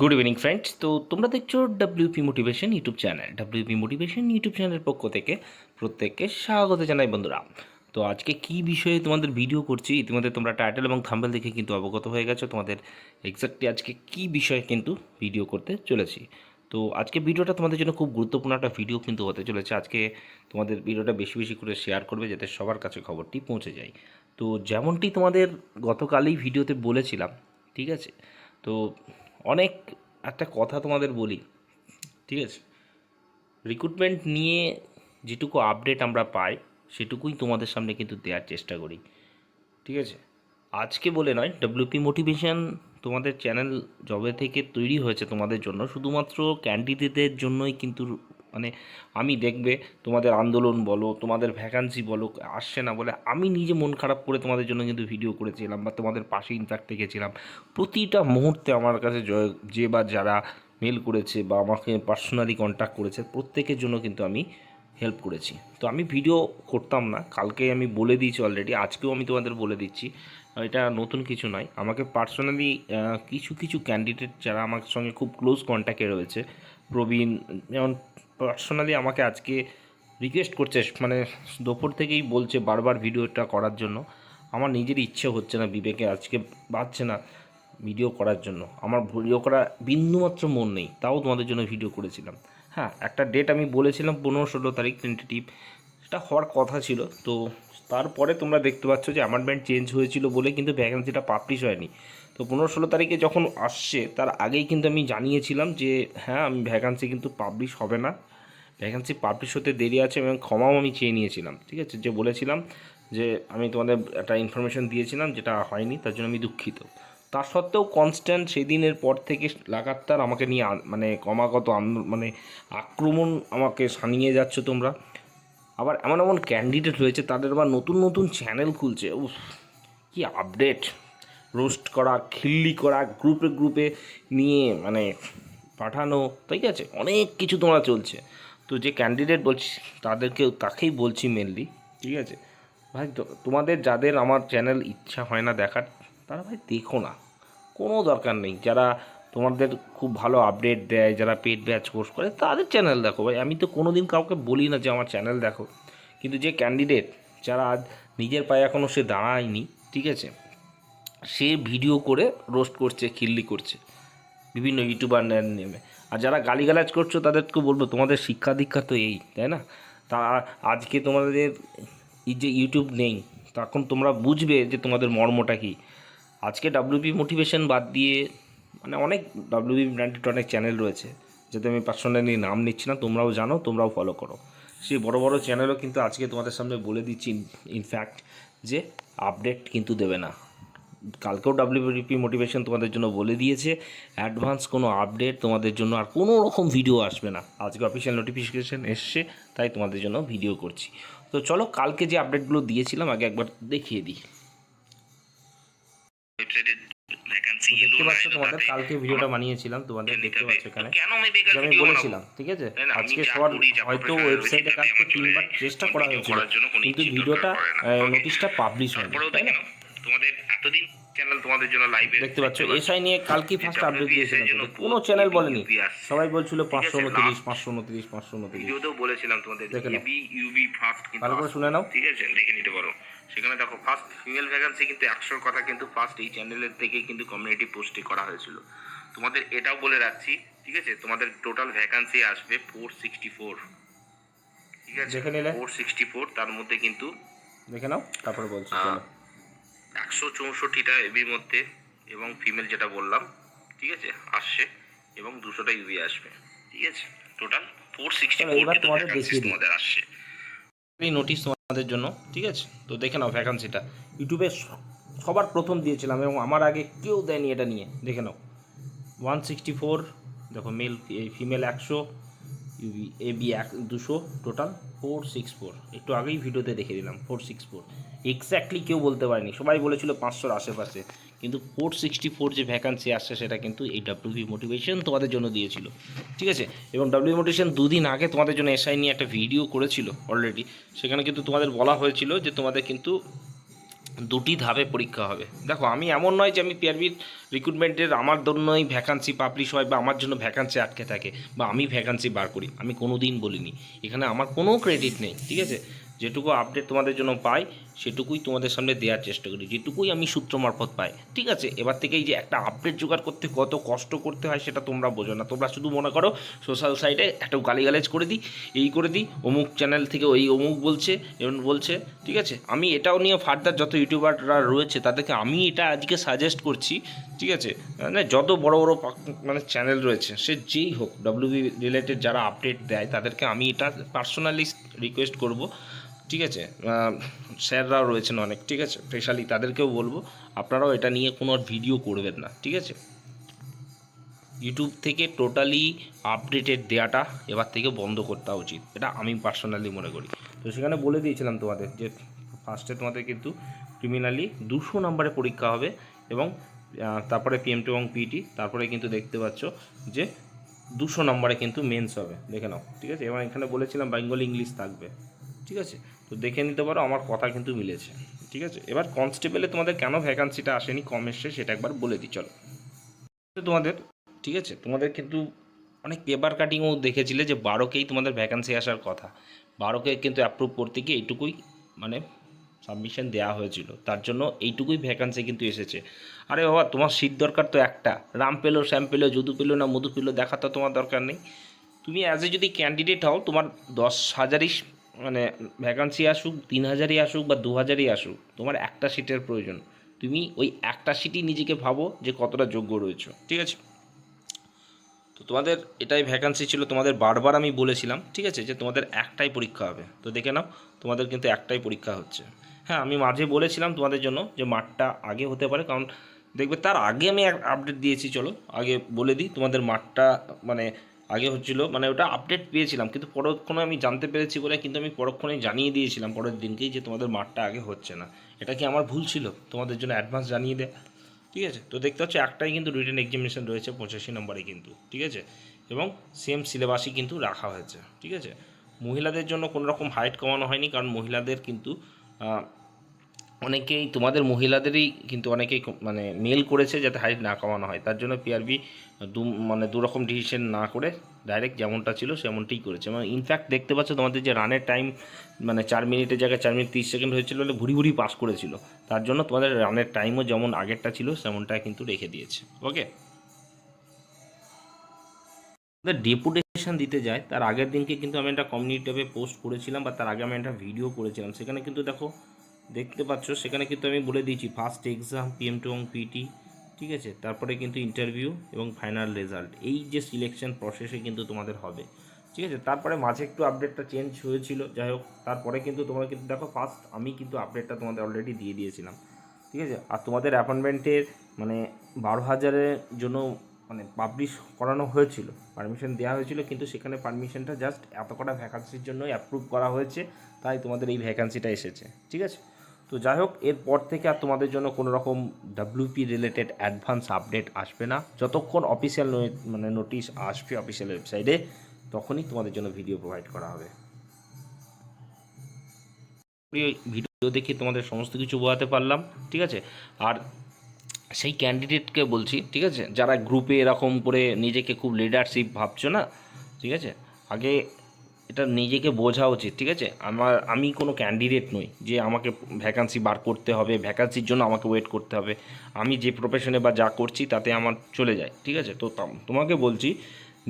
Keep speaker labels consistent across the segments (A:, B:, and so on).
A: Good evening friends তো তোমরা দেখছ WP motivation YouTube channel WP motivation YouTube চ্যানেলের পক্ষ থেকে প্রত্যেককে স্বাগত জানাই, বন্ধুরা। তো আজকে কি বিষয়ে তোমাদের ভিডিও করছি, ইতিমধ্যে তোমরা টাইটেল এবং থাম্বেল দেখে কিন্তু অবগত হয়ে গেছো। তোমাদের এক্স্যাক্টলি আজকে কি বিষয়ে কিন্তু ভিডিও করতে চলেছি। তো আজকে ভিডিওটা তোমাদের জন্য খুব গুরুত্বপূর্ণ একটা ভিডিও কিন্তু হতে চলেছে। আজকে তোমাদের ভিডিওটা বেশি বেশি করে শেয়ার করবে যাতে সবার কাছে খবরটি পৌঁছে যায়। তো যেমনটি তোমাদের গতকালই ভিডিওতে বলেছিলাম, ঠিক আছে? তো অনেক একটা কথা তোমাদের বলি, ঠিক আছে? রিক্রুটমেন্ট নিয়ে যেটুকু আপডেট আমরা পাই, সেটুকুই তোমাদের সামনে কিন্তু দেওয়ার চেষ্টা করি, ঠিক আছে? আজকে বলে নয় ডব্লিউপি মোটিভেশান তোমাদের চ্যানেল জবে থেকে তৈরি হয়েছে তোমাদের জন্য, শুধুমাত্র ক্যান্ডিডেটদের জন্যই কিন্তু মানে আমি দেখবে তোমাদের আন্দোলন বলো, তোমাদের ভ্যাকান্সি বলো, আসছে না বলে আমি নিজে মন খারাপ করে তোমাদের জন্য কিন্তু ভিডিও করেছিলাম বা তোমাদের পাশে ইনফ্যাক্ট থেকেছিলাম প্রতিটা মুহূর্তে আমার কাছে জয় যে বা যারা মেল করেছে বা আমাকে পার্সোনালি কন্ট্যাক্ট করেছে, প্রত্যেকের জন্য কিন্তু আমি হেল্প করেছি। তো আমি ভিডিও করতাম না, কালকে আমি বলে দিয়েছি অলরেডি আজকেও আমি তোমাদের বলে দিচ্ছি। এটা নতুন কিছু নয়, আমাকে পার্সোনালি কিছু কিছু ক্যান্ডিডেট যারা আমার সঙ্গে খুব ক্লোজ কন্ট্যাক্টে রয়েছে, প্রবীণ, যেমন পার্সোনালি আমাকে আজকে রিকোয়েস্ট করছে মানে দুপুর থেকেই বলছে বারবার ভিডিওটা করার জন্য। আমার নিজের ইচ্ছে হচ্ছে না বিবেকে আজকে বাঁচছে না ভিডিও করার জন্য। আমার ভিডিও করা বিন্দুমাত্র মন নেই, তাও তোমাদের জন্য ভিডিও করেছিলাম। হ্যাঁ একটা ডেট আমি বলেছিলাম পনেরো ষোলো তারিখ টেন্টেটিভ সেটা হওয়ার কথা ছিল। তো তারপরে তোমরা দেখতে পাচ্ছ যে অ্যামান্ডমেন্ট চেঞ্জ হয়েছিল বলে কিন্তু ভ্যাকেন্সিটা পাবলিশ হয়নি। তো পনেরো ষোলো তারিখে যখন আসছে, তার আগেই কিন্তু আমি জানিয়েছিলাম যে হ্যাঁ আমি ভ্যাকান্সি কিন্তু পাবলিশ হবে না। ভ্যাকান্সি পাবলিশ হতে দেরি আছে এবং ক্ষমাও আমি চেয়ে নিয়েছিলাম, ঠিক আছে? যে বলেছিলাম যে, আমি তোমাদের একটা ইনফরমেশন দিয়েছিলাম যেটা হয়নি, তার জন্য আমি দুঃখিত। তা সত্ত্বেও কনস্ট্যান্ট সেই দিনের পর থেকে লাগাতার আমাকে নিয়ে মানে ক্রমাগত মানে আক্রমণ আমাকে সানিয়ে যাচ্ছ তোমরা। আবার এমন এমন ক্যান্ডিডেট রয়েছে, তাদের আবার নতুন নতুন চ্যানেল খুলছে। উফ, কি আপডেট রোস্ট করা, খিল্লি করা গ্রুপে গ্রুপে নিয়ে মানে পাঠানো ঠিক আছে? অনেক কিছু তোমরা চলছে। তো যে ক্যান্ডিডেট বলছি, তাদেরকেও তাকেই বলছি মেনলি ঠিক আছে? ভাই তোমাদের যাদের আমার চ্যানেল ইচ্ছা হয় না দেখার, তারা ভাই দেখো না। কোনো দরকার নেই। যারা তোমাদের খুব ভালো আপডেট দেয়, যারা পেড ব্যাচ কোর্স করে, তাদের চ্যানেল দেখো ভাই। আমি তো কোনো দিন কাউকে বলি না যে আমার চ্যানেল দেখো। কিন্তু যে ক্যান্ডিডেট যারা আজ নিজের পায়ে এখনও সে দাঁড়ায়নি, ঠিক আছে? সে ভিডিও করে রোস্ট করছে, খিল্লি করছে, বিভিন্ন ইউটিউবার নেমে। আর যারা গালিগালাজ করছ তাদেরকে বলব, তোমাদের শিক্ষা দীক্ষা তো এই, তাই না? তা আজকে তোমাদের এই যে ইউটিউব নেই, তখন তোমরা বুঝবে যে তোমাদের মর্মটা কী। আজকে ডাব্লিউপি মোটিভেশন বাদ দিয়ে মানে অনেক ডাব্লিউপি ব্র্যান্ডেড অনেক চ্যানেল রয়েছে যাতে আমি পার্সোনালি নাম নিচ্ছি না, তোমরাও জানো, তোমরাও ফলো করো। সেই বড় বড় চ্যানেলও কিন্তু আজকে তোমাদের সামনে বলে দিচ্ছি ইনফ্যাক্ট যে আপডেট কিন্তু দেবে না। কালকেও ডাব্লিউপিপি মোটিভেশন তোমাদের জন্য বলে দিয়েছে অ্যাডভান্স কোনো আপডেট তোমাদের জন্য আর কোনো রকম ভিডিও আসবে না। আজকে অফিসিয়াল নোটিফিকেশান এসছে, তাই তোমাদের জন্য ভিডিও করছি। তো চলো, কালকে যে আপডেটগুলো দিয়েছিলাম, আগে একবার দেখিয়ে দিই। দেখতে পাচ্ছ তোমাদের কালকে ভিডিওটা বানিয়েছিলাম তোমাদের দেখতে পাচ্ছ এখানে।
B: আমি
A: বলেছিলাম ঠিক আছে? আজকে সবার হয়তো ওয়েবসাইটে কাজকে তিনবার চেষ্টা করা হয়েছিল কিন্তু ভিডিওটা। নোটিশটা পাবলিশ হয়নি তাই না?
B: তোমাদের এতদিন চ্যানেল তোমাদের জন্য লাইভে
A: দেখতে পাচ্ছ এসআই নিয়ে কালকেই ফার্স্ট আপডেট দিয়েছিলাম। কোনো চ্যানেল বলেনি। সবাই বলছিল পাঁচশো উনত্রিশ পাঁচশো উনত্রিশ পাঁচশো উনত্রিশ।
B: ভিডিওতেও বলেছিলাম তোমাদের
A: দেখে
B: ইউবি ফার্স্ট
A: ভালো করে শুনে নাও।
B: ঠিক আছে দেখে নিতে পারো। সেখানে দেখো ফার্স্ট ফিমেল ভ্যাকান্সি কিন্তু একশোর কথা কিন্তু ফার্স্ট এই চ্যানেলের থেকে কিন্তু কমিউনিটি পোস্টে করা হয়েছিল। তোমাদের এটাও বলে রাখছি ঠিক আছে? তোমাদের টোটাল ভ্যাকান্সি আসবে ফোর সিক্সটি ফোর ঠিক আছে? ফোর সিক্সটি ফোর তার মধ্যে কিন্তু
A: দেখে নাও তারপরে বলছি
B: একশো চৌষট্টিটা এবির মধ্যে এবং ফিমেল যেটা বললাম ঠিক আছে? আসছে এবং দুশোটা ইউবি আসবে। ঠিক আছে? টোটাল ফোর সিক্সটি ফোর
A: তোমাদের
B: আসছে।
A: নোটিশ তোমাদের জন্য, ঠিক আছে? তো দেখে নাও ভ্যাকান্সিটা ইউটিউবে সবার প্রথম দিয়েছিলাম এবং আমার আগে কেউ দেয়নি এটা নিয়ে। দেখে নাও। ওয়ান সিক্সটি ফোর দেখো মেল ফিমেল একশো। ইউবি এ বি এক, দুশো টোটাল ফোর সিক্স ফোর একটু আগেই ভিডিওতে দেখে দিলাম ফোর সিক্স ফোর এক্স্যাক্টলি কেউ বলতে পারেনি, সবাই বলেছিল পাঁচশোর আশেপাশে। কিন্তু ফোর সিক্সটি ফোর যে ভ্যাকান্সি আসছে, সেটা কিন্তু এই ডাব্লিউবি মোটিভেশন তোমাদের জন্য দিয়েছিল। ঠিক আছে? এবং ডাব্লিউ মোটিভেশন দুদিন আগে তোমাদের জন্য এসআই নিয়ে একটা ভিডিও করেছিল অলরেডি সেখানে কিন্তু তোমাদের বলা হয়েছিল যে তোমাদের কিন্তু দুটি ধাপে পরীক্ষা হবে। দেখো, আমি এমন নয় যে আমি পিআরবির রিক্রুটমেন্টের আমার জন্যই ভ্যাকান্সি পাবলিশ হয় বা আমার জন্য ভ্যাকান্সি আটকে থাকে বা আমি ভ্যাকান্সি বার করি। আমি কোনো দিন বলিনি। এখানে আমার কোনো ক্রেডিট নেই, ঠিক আছে? যেটুকু আপডেট তোমাদের জন্য পাই, সেটুকুই তোমাদের সামনে দেওয়ার চেষ্টা করি, যেটুকুই আমি সূত্র মারফত পাই, ঠিক আছে? এবার থেকেই যে একটা আপডেট জোগাড় করতে কত কষ্ট করতে হয় সেটা তোমরা বোঝো না। তোমরা শুধু মনে করো সোশ্যাল সাইটে একটা গালিগালেজ করে দিই, এই করে দিই, অমুক চ্যানেল থেকে ওই অমুক বলছে, এমন বলছে, ঠিক আছে? আমি এটাও নিয়ে ফার্দার যত ইউটিউবাররা রয়েছে, তাদেরকে আমি এটা আজকে সাজেস্ট করছি, ঠিক আছে? মানে যত বড় বড় মানে চ্যানেল রয়েছে, সে যেই হোক ডাব্লিউবি রিলেটেড যারা আপডেট দেয়, তাদেরকে আমি এটা পার্সোনালি রিকোয়েস্ট করব। ঠিক আছে? স্যাররাও রয়েছেন অনেক, ঠিক আছে? স্পেশালি তাদেরকেও বলব, আপনারাও এটা নিয়ে কোনো ভিডিও করবেন না, ঠিক আছে? ইউটিউব থেকে টোটালি আপডেটেড দেওয়াটা এবার থেকে বন্ধ করতে উচিত, এটা আমি পার্সোনালি মনে করি। তো সেখানে বলে দিয়েছিলাম তোমাদের যে ফার্স্টে তোমাদের কিন্তু ক্রিমিনালি দুশো নম্বরে পরীক্ষা হবে এবং তারপরে পিএমটি এবং পিটি তারপরে কিন্তু দেখতে পাচ্ছ যে দুশো নম্বরে কিন্তু মেন্স হবে, দেখে নাও, ঠিক আছে? এবং এখানে বলেছিলাম বেঙ্গলি ইংলিশ থাকবে। ঠিক আছে? তো দেখে নিতে পারো, আমার কথা কিন্তু মিলেছে। ঠিক আছে? এবার কনস্টেবলে তোমাদের কেন ভ্যাকান্সিটা আসেনি, কম এসছে সেটা একবার বলে দিই, চলো। তোমাদের, ঠিক আছে? তোমাদের কিন্তু অনেক পেপার কাটিংও দেখেছিলে যে বারোকেই তোমাদের ভ্যাকান্সি আসার কথা। বারোকে কিন্তু অ্যাপ্রুভ করতে গিয়ে এইটুকুই মানে সাবমিশন দেওয়া হয়েছিল। তার জন্য এইটুকুই ভ্যাকান্সি কিন্তু এসেছে। আরে বাবা, তোমার সিট দরকার তো একটা। রাম পেল, শ্যাম পেল, যদু পেল না মধু পেল, দেখা তো তোমার দরকার নেই। তুমি অ্যাজ এ যদি ক্যান্ডিডেট হও, তোমার দশ হাজারই মানে ভ্যাকান্সি আসুক তিন হাজারই আসুক বা দু হাজারই আসুক, তোমার একটা সিটের প্রয়োজন। তুমি ওই একটা সিটই নিজেকে ভাবো যে কতটা যোগ্য রয়েছে, ঠিক আছে? তো তোমাদের এটাই ভ্যাকান্সি ছিল, তোমাদের বারবার আমি বলেছিলাম, ঠিক আছে? যে তোমাদের একটাই পরীক্ষা হবে। তো দেখে নাও, তোমাদের কিন্তু একটাই পরীক্ষা হচ্ছে। হ্যাঁ আমি মাঝে বলেছিলাম তোমাদের জন্য যে মাঠটা আগে হতে পারে, কারণ দেখবে তার আগে আমি আপডেট দিয়েছি, চলো, আগে বলে দিই তোমাদের মাঠটা মানে আগে হচ্ছিল মানে ওটা আপডেট পেয়েছিলাম, কিন্তু পরক্ষণে আমি জানতে পেরেছি বলে কিন্তু আমি পরক্ষণে জানিয়ে দিয়েছিলাম পরের দিনকেই যে তোমাদের মাঠটা আগে হচ্ছে না। এটা কি আমার ভুল ছিল? তোমাদের জন্য অ্যাডভান্স জানিয়ে দেয় ঠিক আছে? তো দেখতে হচ্ছে একটাই কিন্তু রিটেন এক্সামিনেশন রয়েছে, পঁচাশি নম্বরে কিন্তু। ঠিক আছে? এবং সেম সিলেবাসই কিন্তু রাখা হয়েছে। ঠিক আছে? মহিলাদের জন্য কোনো রকম হাইট কমানো হয়নি, কারণ মহিলাদের কিন্তু অনেকেই, তোমাদের মহিলাদেরই কিন্তু অনেকেই মানে মেল করেছে যাতে হাইট না কমানো হয়। তার জন্য পিআরবি দু মানে দুরকম ডিসিশন না করে ডাইরেক্ট যেমনটা ছিল সেমনটাই করেছে। মানে ইনফ্যাক্ট দেখতে পাচ্ছ তোমাদের যে রানের টাইম মানে চার মিনিটের জায়গায় চার মিনিট তিরিশ সেকেন্ড হয়েছিল বলে ভুরি ভুড়ি পাস করেছিল। তার জন্য তোমাদের রানের টাইমও যেমন আগেরটা ছিল সেমনটা কিন্তু রেখে দিয়েছে। ওকে ডেপুটেশন দিতে যায়, তার আগের দিনকে কিন্তু আমি একটা কমিউনিটি পোস্ট করেছিলাম বা তার আগে আমি একটা ভিডিও করেছিলাম। সেখানে কিন্তু দেখো দেখতে পাচ্ছ, সেখানে কিন্তু আমি বলে দিয়েছি ফার্স্ট এক্সাম পিএম টু এবং পিটি ঠিক আছে? তারপরে কিন্তু ইন্টারভিউ এবং ফাইনাল রেজাল্ট এই যে সিলেকশন প্রসেসে কিন্তু তোমাদের হবে, ঠিক আছে? তারপরে মাঝে একটু আপডেটটা চেঞ্জ হয়েছিল, যাই হোক, তারপরে কিন্তু তোমরা কিন্তু, দেখো ফার্স্ট আমি কিন্তু আপডেটটা তোমাদের অলরেডি দিয়ে দিয়েছিলাম, ঠিক আছে? আর তোমাদের অ্যাপয়েন্টমেন্টের মানে বারো হাজারের জন্য মানে পাবলিশ করানো হয়েছিল পারমিশন দেওয়া হয়েছিল, কিন্তু সেখানে পারমিশনটা জাস্ট এত কটা ভ্যাকান্সির জন্যই অ্যাপ্রুভ করা হয়েছে, তাই তোমাদের এই ভ্যাকান্সিটা এসেছে, ঠিক আছে? তো যাই হোক, এরপর থেকে আর তোমাদের জন্য কোনো রকম ডাব্লিউপি রিলেটেড অ্যাডভান্স আপডেট আসবে না। যতক্ষণ অফিসিয়াল মানে নোটিশ আসবে অফিসিয়াল ওয়েবসাইটে তখনই তোমাদের জন্য ভিডিও প্রোভাইড করা হবে। ভিডিও দেখে তোমাদের সমস্ত কিছু বোঝাতে পারলাম, ঠিক আছে? আর সেই ক্যান্ডিডেটকে বলছি, ঠিক আছে? যারা গ্রুপে এরকম করে নিজেকে খুব লিডারশিপ ভাবছ না, ঠিক আছে? আগে এটা নিজেকে বোঝা উচিত, ঠিক আছে? আমার, আমি কোনো ক্যান্ডিডেট নই যে আমাকে ভ্যাকান্সি বার করতে হবে ভ্যাকান্সির জন্য আমাকে ওয়েট করতে হবে। আমি যে প্রফেশনে বা যা করছি তাতে আমার চলে যায়, ঠিক আছে? তো তোমাকে বলছি,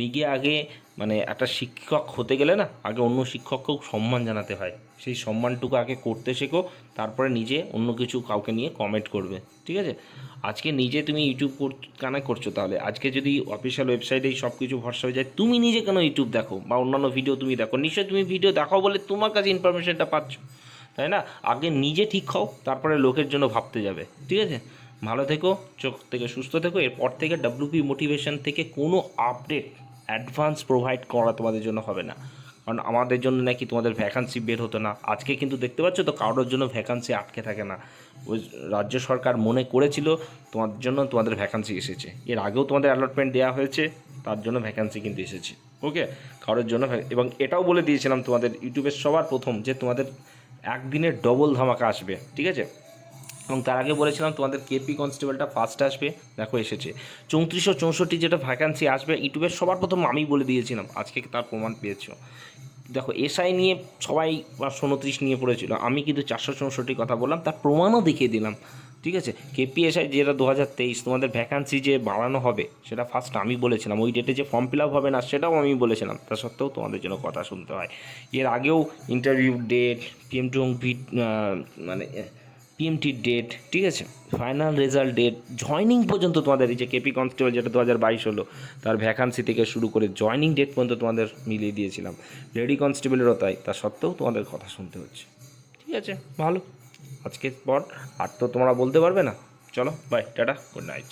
A: নিজে আগে মানে একটা শিক্ষক হতে গেলে না, আগে অন্য শিক্ষককেও সম্মান জানাতে হয়। সেই সম্মানটুকু আগে করতে শেখো, তারপরে নিজে অন্য কিছু কাউকে নিয়ে কমেন্ট করবে, ঠিক আছে? আজকে নিজে তুমি ইউটিউব কেন করছ তাহলে। আজকে যদি অফিসিয়াল ওয়েবসাইটেই সব কিছু ভরসা হয়ে যায়, তুমি নিজে কেন ইউটিউব দেখো? বা অন্যান্য ভিডিও তুমি দেখো? নিশ্চয়ই তুমি ভিডিও দেখো বলে তোমার কাছে ইনফরমেশনটা পাচ্ছ, তাই না? আগে নিজে ঠিক হও, তারপরে লোকের জন্য ভাবতে যাবে, ঠিক আছে? ভালো থেকো, চোখ থেকে সুস্থ থেকো। এরপর থেকে ডাব্লিউপি মোটিভেশন থেকে কোনো আপডেট অ্যাডভান্স প্রোভাইড করা তোমাদের জন্য হবে না। কারণ আমাদের জন্য নাকি তোমাদের ভ্যাকান্সি বের হতো না। আজকে কিন্তু দেখতে পাচ্ছ তো কারোর জন্য ভ্যাকান্সি আটকে থাকে না। ওই রাজ্য সরকার মনে করেছিল তোমাদের জন্য তোমাদের ভ্যাকান্সি এসেছে। এর আগেও তোমাদের অ্যালটমেন্ট দেওয়া হয়েছে, তার জন্য ভ্যাকান্সি কিন্তু এসেছে। ওকে কারোর জন্য এবং এটাও বলে দিয়েছিলাম তোমাদের ইউটিউবের সবার প্রথম যে তোমাদের একদিনের ডবল ধামাকা আসবে। ঠিক আছে? এবং তার আগে বলেছিলাম তোমাদের কেপি কনস্টেবলটা ফার্স্ট আসবে। দেখো, এসেছে। চৌত্রিশশো চৌষট্টি যেটা ভ্যাকান্সি আসবে ইউটিউবের সবার প্রথম আমি বলে দিয়েছিলাম, আজকে তার প্রমাণ পেয়েছ? দেখো এসআই নিয়ে সবাই পাঁচশো উনত্রিশ নিয়ে পড়েছিল, আমি কিন্তু চারশো চৌষট্টি কথা বললাম, তার প্রমাণও দেখিয়ে দিলাম, ঠিক আছে? কেপিএসআই যেটা দু হাজার তেইশ, তোমাদের ভ্যাকান্সি যে বাড়ানো হবে, সেটা ফার্স্ট আমি বলেছিলাম, ওই ডেটে যে ফর্ম ফিল আপ হবে না, সেটাও আমি বলেছিলাম, তা সত্ত্বেও তোমাদের জন্য কথা শুনতে হয়। এর আগেও ইন্টারভিউ ডেট পিএম টু মানে পিএমটির ডেট ঠিক আছে? ফাইনাল রেজাল্ট ডেট জয়নিং পর্যন্ত তোমাদের এই যে কেপি কনস্টেবল যেটা দু হাজার বাইশ হলো, তার ভ্যাকান্সি থেকে শুরু করে জয়নিং ডেট পর্যন্ত তোমাদের মিলিয়ে দিয়েছিলাম। লেডি কনস্টেবলেরও তাই, তা সত্ত্বেও তোমাদের কথা শুনতে হচ্ছে। ঠিক আছে? ভালো। আজকের পর আর তো তোমরা বলতে পারবে না। চলো বাই টাটা গুড নাইট